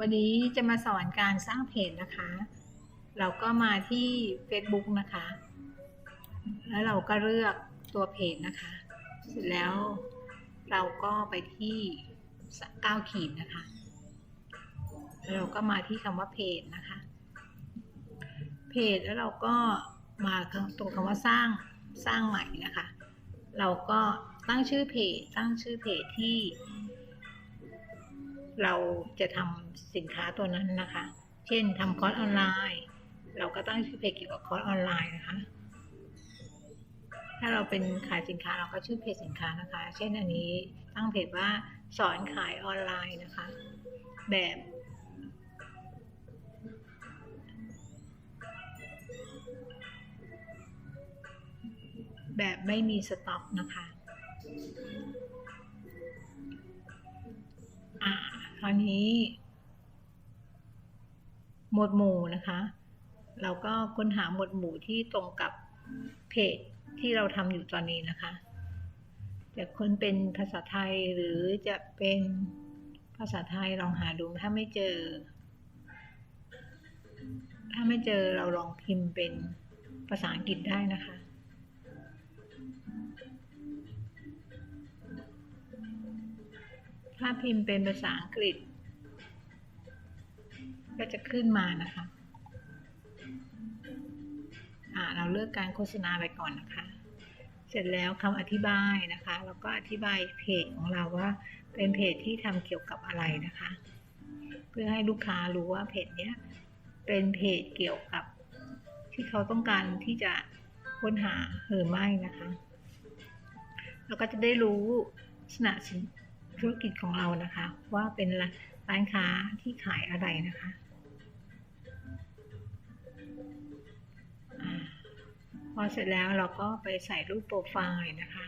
วันนี้จะมาสอนการสร้างเพจนะคะ เราก็มาที่ Facebook นะคะ แล้วเราก็เลือกตัวเพจนะคะ เสร็จแล้วเราก็ไปที่9ขีดนะคะ แล้วเราก็มาที่คำว่าเพจนะคะ เพจแล้วเราก็มาตรงคำว่าสร้างสร้างใหม่นะคะ เราก็ตั้งชื่อเพจตั้งชื่อเพจที่ เราจะทำสินค้าตัวนั้นนะคะ เช่นทำคอร์สออนไลน์ เราก็ตั้งชื่อเพจเกี่ยวกับคอร์สออนไลน์นะคะ ถ้าเราเป็นขายสินค้าเราก็ชื่อเพจสินค้านะคะ เช่นอันนี้ตั้งเพจว่าสอนขายออนไลน์นะคะ แบบแบบไม่มีสต็อกนะคะ นี้ หมวดหมู่นะคะ เราก็ค้นหาหมวดหมู่ที่ตรงกับเพจที่เราทำอยู่ตอนนี้นะคะ จะค้นเป็นภาษาไทยหรือจะเป็นภาษาไทยลองหาดูถ้าไม่เจอ ถ้าไม่เจอเราลองพิมพ์เป็นภาษาอังกฤษได้นะคะ ถ้าพิมพ์เป็นภาษาอังกฤษ ก็จะขึ้นมานะคะเราเลือกการโฆษณาไปก่อนนะคะ เสร็จแล้วคำอธิบายนะคะ แล้วก็อธิบายเพจของเราว่าเป็นเพจที่ทำเกี่ยวกับอะไรนะคะ เพื่อให้ลูกค้ารู้ว่าเพจเนี้ยเป็นเพจเกี่ยวกับที่เขาต้องการที่จะค้นหาหรือไม่นะคะ เราก็จะได้รู้ลักษณะสิน ธุรกิจของเรานะคะ ว่าเป็นร้านค้าที่ขายอะไรนะคะพอเสร็จแล้วเราก็ไปใส่รูปโปรไฟล์นะคะ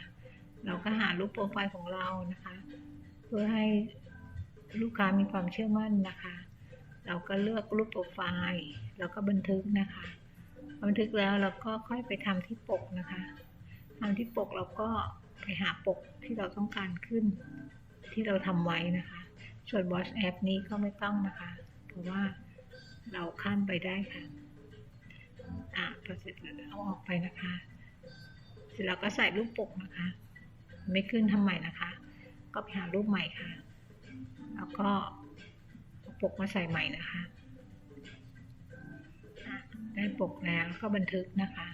เราก็หารูปโปรไฟล์ของเรานะคะ เพื่อให้ลูกค้ามีความเชื่อมั่นนะคะ เราก็เลือกรูปโปรไฟล์แล้วก็บันทึกนะคะบันทึกแล้วเราก็ค่อยไปทำที่ปกนะคะทำที่ปกเราก็ไปหาปกที่เราต้องการขึ้น ที่เราทำไว้นะคะ ส่วน WhatsApp นี้ก็ไม่ต้องนะคะ เพราะว่าเราข้ามไปได้ค่ะ อะพอเสร็จแล้วเอาออกไปนะคะ เสร็จแล้วก็ใส่รูปปกนะคะ ไม่ขึ้นทำใหม่นะคะ ก็ไปหารูปใหม่ค่ะ แล้วก็เอาปกมาใส่ใหม่นะคะได้ปกแล้วก็บันทึกนะคะ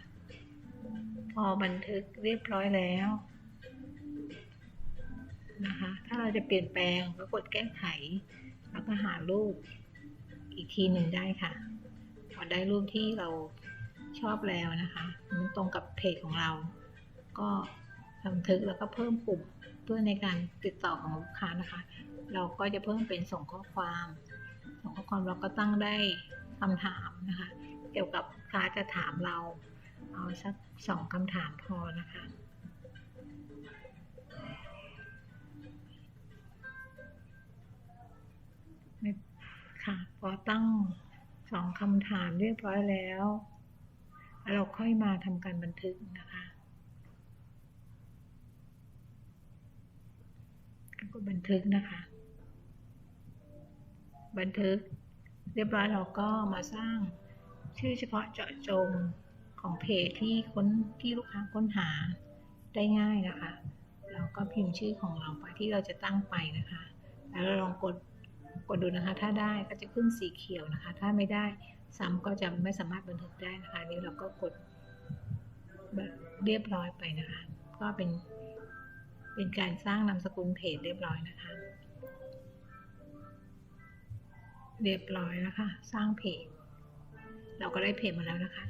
พอบันทึกเรียบร้อยแล้วนะคะ เราจะเปลี่ยนแปลงก็กดแก้ไข แล้วก็หารูปอีกทีหนึ่งได้ค่ะพอได้รูปที่เราชอบแล้วนะคะมันตรงกับเพจของเรา ก็บันทึกแล้วก็เพิ่มปุ่มเพื่อในการติดต่อของลูกค้านะคะ เราก็จะเพิ่มเป็นส่งข้อความส่งข้อความเราก็ตั้งได้คำถามนะคะ เกี่ยวกับลูกค้าจะถามเรา เอาสักสองคำถามพอนะคะ ค่ะ พอตั้งสองคำถามเรียบร้อยแล้ว เราค่อยมาทำการบันทึกนะคะ ก็บันทึกนะคะ บันทึก เรียบร้อยเราก็มาสร้างชื่อเฉพาะเจาะจงของเพจที่ค้นที่ลูกค้าค้นหาได้ง่ายนะคะ เราก็พิมพ์ชื่อของเราไปที่เราจะตั้งไปนะคะ แล้วเราลองกด กดดูนะคะ ถ้าได้ก็จะขึ้นสีเขียวนะคะ ถ้าไม่ได้ซ้ำก็จะไม่สามารถบันทึกได้นะคะนี้เราก็กดแบบเรียบร้อยไปนะคะ ก็เป็นเป็นการสร้างนามสกุลเพจเรียบร้อยนะคะ เรียบร้อยแล้วค่ะสร้างเพจ เราก็ได้เพจมาแล้วนะคะ